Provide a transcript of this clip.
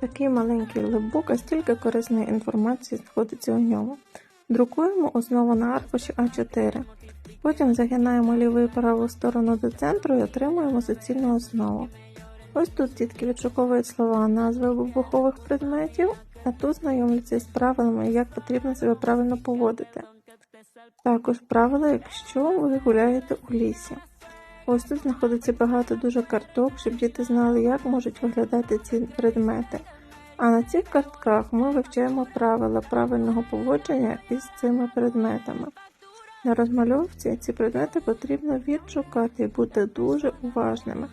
Такий маленький лепбук, а стільки корисної інформації знаходиться у ньому. Друкуємо основу на аркуші А4. Потім загинаємо ліву і праву сторону до центру і отримуємо суцільну основу. Ось тут дітки відшуковують слова, назви вибухових предметів, а тут знайомляться із правилами, як потрібно себе правильно поводити. Також правила, якщо ви гуляєте у лісі. Ось тут знаходиться багато дуже карток, щоб діти знали, як можуть виглядати ці предмети. А на цих картках ми вивчаємо правила правильного поводження із цими предметами. На розмальовці ці предмети потрібно відшукати і бути дуже уважними.